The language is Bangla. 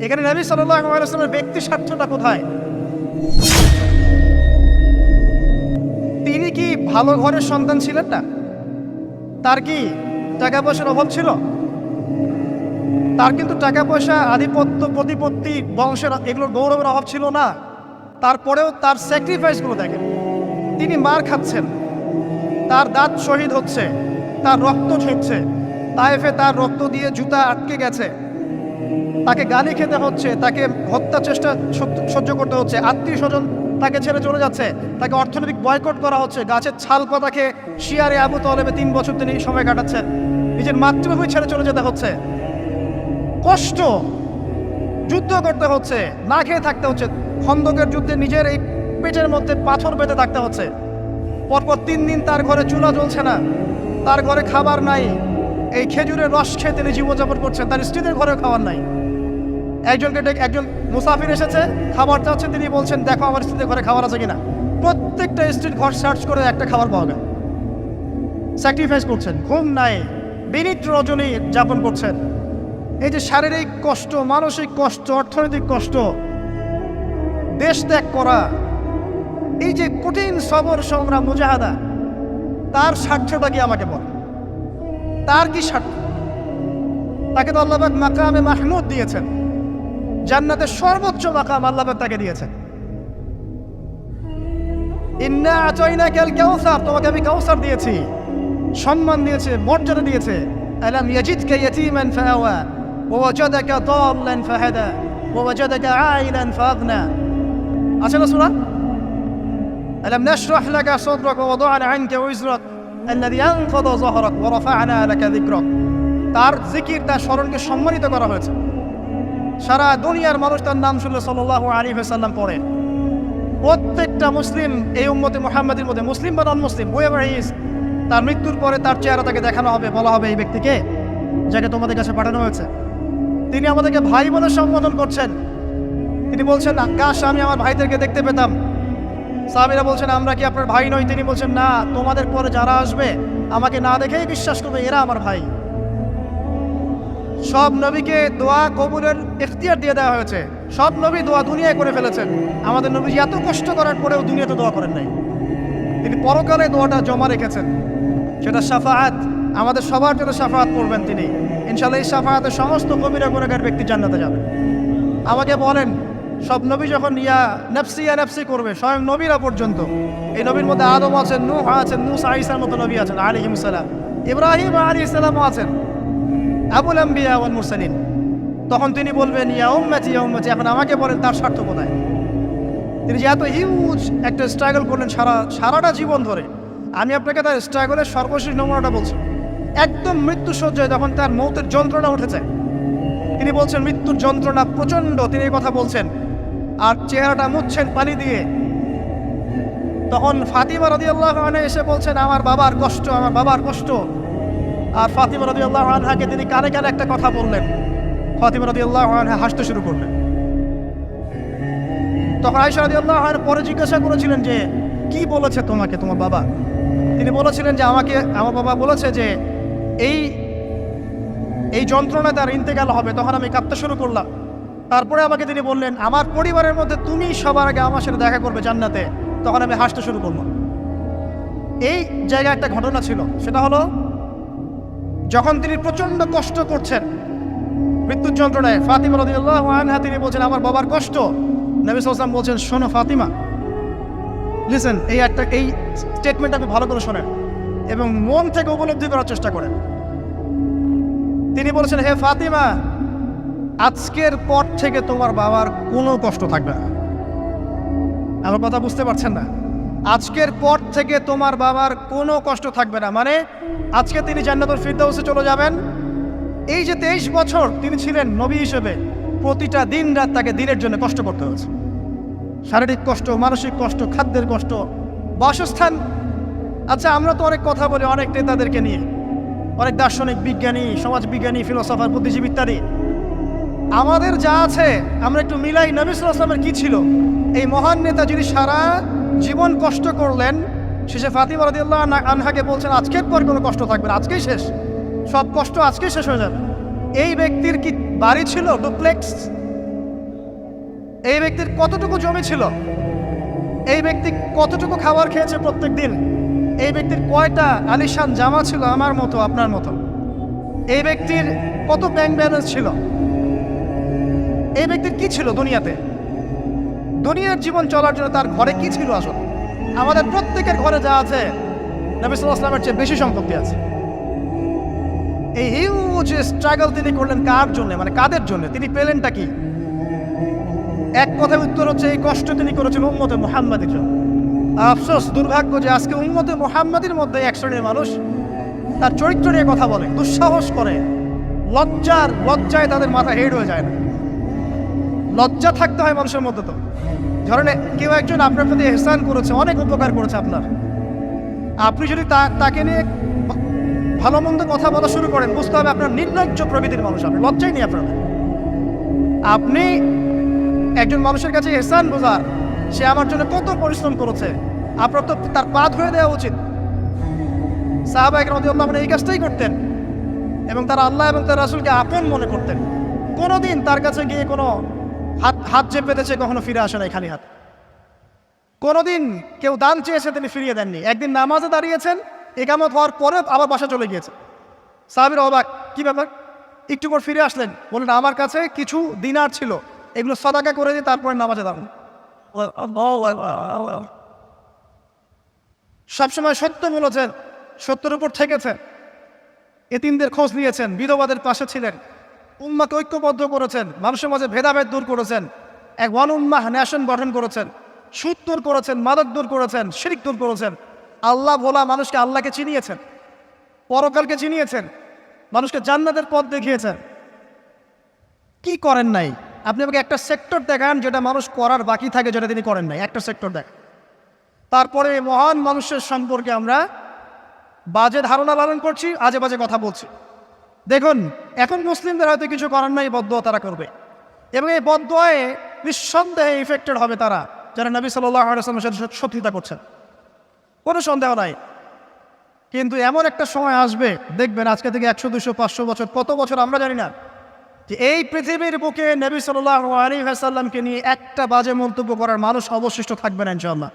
এখানে নবী সাল্লামের ব্যক্তি স্বার্থটা কোথায়? তিনি কি ভালো ঘরের সন্তান ছিলেন না? তার কি টাকা পয়সার অভাব ছিল? তার কিন্তু টাকা পয়সা, আধিপত্য, প্রতিপত্তি, বংশের এগুলোর গৌরবের অভাব ছিল না। তারপরেও তার স্যাক্রিফাইসগুলো দেখেন। তিনি মার খাচ্ছেন। তার দাঁত শহীদ হচ্ছে। তার রক্ত ঝরছে। তাইফে তার রক্ত দিয়ে জুতা আটকে গেছে। তাকে গালি খেতে হচ্ছে, তাকে হত্যা চেষ্টা সহ্য- করতে হচ্ছে, আত্মীয় স্বজন তাকে ছেড়ে চলে যাচ্ছে, তাকে অর্থনৈতিক বয়কট করা হচ্ছে, গাছের ছাল পাতাকে শিয়ারে আবু তলেবে তিন বছর তিনি সময় কাটাচ্ছেন, নিজের মাতৃভূমি ছেড়ে চলে যেতে হচ্ছে। কষ্ট যুদ্ধ করতে হচ্ছে, না খেয়ে থাকতে হচ্ছে, খন্দকের যুদ্ধে নিজের এই পেটের মধ্যে পাথর বেঁধে থাকতে হচ্ছে। পরপর তিন দিন তার ঘরে চুলা জ্বলছে না, তার ঘরে খাবার নাই এই খেজুরের রস খেয়ে তিনি জীবনযাপন করছেন। তার স্ত্রীদের ঘরেও খাবার নাই। একজনকে ডেকে একজন মুসাফির এসেছে খাবার চাচ্ছে তিনি বলছেন, দেখো আমার স্ত্রীদের ঘরে খাবার আছে কিনা? প্রত্যেকটা স্ত্রীর ঘর সার্চ করে একটা খাবার পাওয়া গেল। স্যাক্রিফাইস করছেন, ঘুম নাই বিনিট রজনী যাপন করছেন। এই যে শারীরিক কষ্ট, মানসিক কষ্ট, অর্থনৈতিক কষ্ট, দেশ ত্যাগ করা, এই যে কঠিন সবর, সংগ্রাম, মুজাহাদা, তার স্বার্থটা কি আমাকে বল? তার কি স্বার্থ তাকে তো আল্লাহবাক মাকামে মাহমুদ দিয়েছেন জান্নাতের সর্বোচ্চ মাকাম আল্লাহবাক তাকে দিয়েছেন ইন্না আচয়না কেল কাউসার তোমাকে আমি কাউসার দিয়েছি সম্মান দিয়েছে মর্যাদা দিয়েছে আলাম ইয়াজিদকা ইয়াতীমান ফাআওয়া ووجدك ضالا فهدى ووجدك عائلا فأغنى আছে না সূরা ألم نشرح لك صدرك ووضعنا عنك وزرك তার জিকির, তার স্মরণকে সম্মানিত করা হয়েছে। সারা দুনিয়ার মানুষ তার নাম শুনলে সাল্লাহ আলী হাসাল্লাম পড়ে। প্রত্যেকটা মুসলিম এই উম্মতে মোহাম্মদের মধ্যে, মুসলিম বা নন মুসলিম ওয়েভার ইজ তার মৃত্যুর পরে তার চেহারা তাকে দেখানো হবে, বলা হবে এই ব্যক্তিকে যাকে তোমাদের কাছে পাঠানো হয়েছে। তিনি আমাদেরকে ভাই বলে সম্বোধন করছেন। তিনি বলছেন, আকাশ, আমি আমার ভাইদেরকে দেখতে পেতাম। সাহাবিরা বলছেন, আমরা কি আপনার ভাই নই? তিনি বলছেন, না, তোমাদের পরে যারা আসবে, আমাকে না দেখেই বিশ্বাস করবে, এরা আমার ভাই। সব নবীকে দোয়া কবুলের ইখতিয়ার দিয়ে দেওয়া হয়েছে। সব নবী দোয়া দুনিয়ায় করে ফেলেছেন। আমাদের নবী এত কষ্ট করার পরেও দুনিয়াতে দোয়া করেন নাই। তিনি পরকালে দোয়াটা জমা রেখেছেন। সেটা সাফাহাত। আমাদের সবার জন্য সাফাহাত করবেন তিনি। ইনশাল্লাহ এই সাফাহাতের সমস্ত কবিরা গুণাগার ব্যক্তি জান্নাতে যাবে। আমাকে বলেন সব নবী যখন ইয়া নেফসি ইয়া নেফসি করবে, স্বয়ং নবীরা পর্যন্ত। এই নবীর মধ্যে আদম আছেন, নূহ আছেন, মুসা ইসার মতো নবী আছেন আলিহিম সালাম। ইব্রাহিম আলী ইসলামও আছেন। আবুল আম্বিয়া ওয়াল মুরসালিন। তখন তিনি বলবেন, ইয়া উম্মতি ইয়া উম্মতি, এখন আমাকে বলেন তার স্বার্থ কোথায়? তিনি যে এত হিউজ একটা স্ট্রাগল করলেন সারা, সারাটা জীবন ধরে। আমি আপনাকে তার স্ট্রাগলের সর্বশেষ নমুনাটা বলছি। একদম মৃত্যু সজ্জায় যখন তার মৌতের যন্ত্রণা উঠেছে, তিনি বলছেন, মৃত্যুর যন্ত্রণা প্রচণ্ড। তিনি এই কথা বলছেন আর চেহারাটা মুছছেন পানি দিয়ে। তখন ফাতিমা রদি আল্লাহ এসে বলছেন, আমার বাবার কষ্ট, আমার বাবার কষ্ট। আর ফাতিমা রদি আল্লাহ তিনি কানে কানে একটা কথা বললেন। ফাতিমা রদি আল্লাহ হাসতে শুরু করলেন। তখন আয়সা রদি আল্লাহ পরে জিজ্ঞাসা করেছিলেন যে, কি বলেছে তোমাকে তোমার বাবা? তিনি বলেছিলেন যে, আমাকে, আমার বাবা বলেছে যে, এই এই যন্ত্রণা তার ইন্তেকাল হবে। তখন আমি কাঁদতে শুরু করলাম। তারপরে আমাকে তিনি বললেন, আমার পরিবারের মধ্যে তুমি সবার আগে আমার সাথে দেখা করবে জান্নাতে। তখন আমি হাসতে শুরু করলাম। এই জায়গায় একটা ঘটনা ছিল, সেটা হলো, যখন তিনি প্রচণ্ড কষ্ট করছেন, মৃত্যুর যন্ত্রণায়, ফাতিমা রদিয়াল্লাহ আনহা, তিনি বলছেন, আমার বাবার কষ্ট। নবী সাল্লাম বলছেন, শোনো ফাতিমা লিসেন এই একটা, এই স্টেটমেন্ট আপনি ভালো করে শোনেন এবং মন থেকে উপলব্ধি করার চেষ্টা করেন। তিনি বলেছেন, হে ফাতিমা আজকের পর থেকে তোমার বাবার কোনো কষ্ট থাকবে না। আমার কথা বুঝতে পারছেন না? আজকের পর থেকে তোমার বাবার কোনো কষ্ট থাকবে না। মানে আজকে তিনি জান্নাতুল ফিরদাউসে চলে যাবেন। এই যে তেইশ বছর তিনি ছিলেন নবী হিসেবে, প্রতিটা দিন রাত তাকে দিনের জন্য কষ্ট করতে হয়েছে। শারীরিক কষ্ট, মানসিক কষ্ট, খাদ্যের কষ্ট, বাসস্থান। আচ্ছা আমরা তো অনেক কথা বলি অনেক নেতাদেরকে নিয়ে। অনেক দার্শনিক বিজ্ঞানী সমাজ বিজ্ঞানী ফিলোসফার, বুদ্ধিজীবী ইত্যাদি। আমাদের যা আছে, আমরা একটু মিলাই নবী সাল্লামের কি ছিল? এই মহান নেতা যিনি সারা জীবন কষ্ট করলেন, শেষে ফাতিমা রাদিয়াল্লাহু আনহা আনহাকে বলছেন, আজকের পর কোনো কষ্ট থাকবে আজকেই শেষ। সব কষ্ট আজকেই শেষ হয়ে যাবে। এই ব্যক্তির কি বাড়ি ছিল? ডুপ্লেক্স? এই ব্যক্তির কতটুকু জমি ছিল? এই ব্যক্তি কতটুকু খাবার খেয়েছে প্রত্যেক দিন এই ব্যক্তির কয়টা আলিশান জামা ছিল? আমার মতো, আপনার মতো? এই ব্যক্তির কত ব্যাংক ব্যালেন্স ছিল? এই ব্যক্তির কি ছিল দুনিয়াতে? দুনিয়ার জীবন চলার জন্য তার ঘরে কি ছিল আসলে? আমাদের প্রত্যেকের ঘরে যা আছে, নবী সাল্লাহ চেয়ে বেশি সম্পত্তি আছে। এই হিউজ স্ট্রাগল তিনি করলেন কার জন্য? মানে কাদের জন্য? তিনি পেলেনটা কি? এক কথায় উত্তর হচ্ছে, এই কষ্ট তিনি করেছেন উম্মতে মোহাম্মদের জন্য। আফসোস, দুর্ভাগ্য যে আজকে উম্মতে মোহাম্মদের মধ্যে এক শ্রেণির মানুষ তার চরিত্র নিয়ে কথা বলে, দুঃসাহস করে। লজ্জার লজ্জায় তাদের মাথা হেড হয়ে যায় না। লজ্জা থাকতে হয় মানুষের মধ্যে তো। ধরেন কেউ একজন আপনার প্রতি এহসান করেছে, অনেক উপকার করেছে আপনার। আপনি যদি তাকে নিয়ে ভালো মন্দ কথা বলা শুরু করেন, বুঝতে হবে আপনার নির্লজ্জ প্রকৃতির মানুষ আপনি, লজ্জাই নেই আপনার। আপনি একজন মানুষের কাছে এহসান বোঝার, সে আমার জন্য কত পরিশ্রম করেছে, আপনার তো তার পা ধুয়ে দেওয়া উচিত। সাহাবা একরাম আপনি এই কাজটাই করতেন এবং তারা আল্লাহ এবং তার রাসুলকে আপন মনে করতেন। কোনোদিন তার কাছে গিয়ে কোনো হাত হাত যে পেতেছে কখনো ফিরে আসে নাই খালি হাত। কোনোদিন কেউ দান চেয়েছে তিনি ফিরিয়ে দেননি। একদিন নামাজে দাঁড়িয়েছেন, একামত হওয়ার পরে আবার বাসা চলে গিয়েছে। সাহাবির অবাক, কি ব্যাপার? একটু পর ফিরে আসলেন? বললেন, আমার কাছে কিছু দিনার ছিল, এগুলো সদাকা করে দিয়ে তারপরে নামাজে দাঁড়ান সবসময় সত্য বলেছেন, সত্যের উপর থেকেছেন। এতিমদের খোঁজ নিয়েছেন, বিধবাদের পাশে ছিলেন। উম্মাকে ঐক্যবদ্ধ করেছেন, মানুষের মাঝে ভেদাভেদ দূর করেছেন, এক ওয়ান উম্মাহ ন্যাশন গঠন করেছেন, সুদ দূর করেছেন, মাদক দূর করেছেন, শিরিক দূর করেছেন। আল্লাহ ভোলা মানুষকে আল্লাহকে চিনিয়েছেন, পরকালকে চিনিয়েছেন, মানুষকে জান্নাতের পথ দেখিয়েছেন। কি করেন নাই? আপনি আমাকে একটা সেক্টর দেখান যেটা মানুষ করার বাকি থাকে যেটা তিনি করেন নাই। একটা সেক্টর দেখ তারপরে মহান মানুষের সম্পর্কে আমরা বাজে ধারণা লালন করছি, আজে বাজে কথা বলছি। দেখুন, এখন মুসলিমদের হয়তো কিছু করার নাই বদয়া তারা করবে। এবং এই বদয়ে নিঃসন্দেহে ইফেক্টেড হবে তারা, যারা নবী সাল্লামের সাথে সত্যিতা করছেন। কোনো সন্দেহ নাই। কিন্তু এমন একটা সময় আসবে, দেখবেন আজকে থেকে একশো, দুশো, পাঁচশো বছর, কত বছর আমরা জানি না, যে এই পৃথিবীর বুকে নবী সাল্লাহ আলী হাসাল্লামকে নিয়ে একটা বাজে মন্তব্য করার মানুষ অবশিষ্ট থাকবে না ইনশাল্লাহ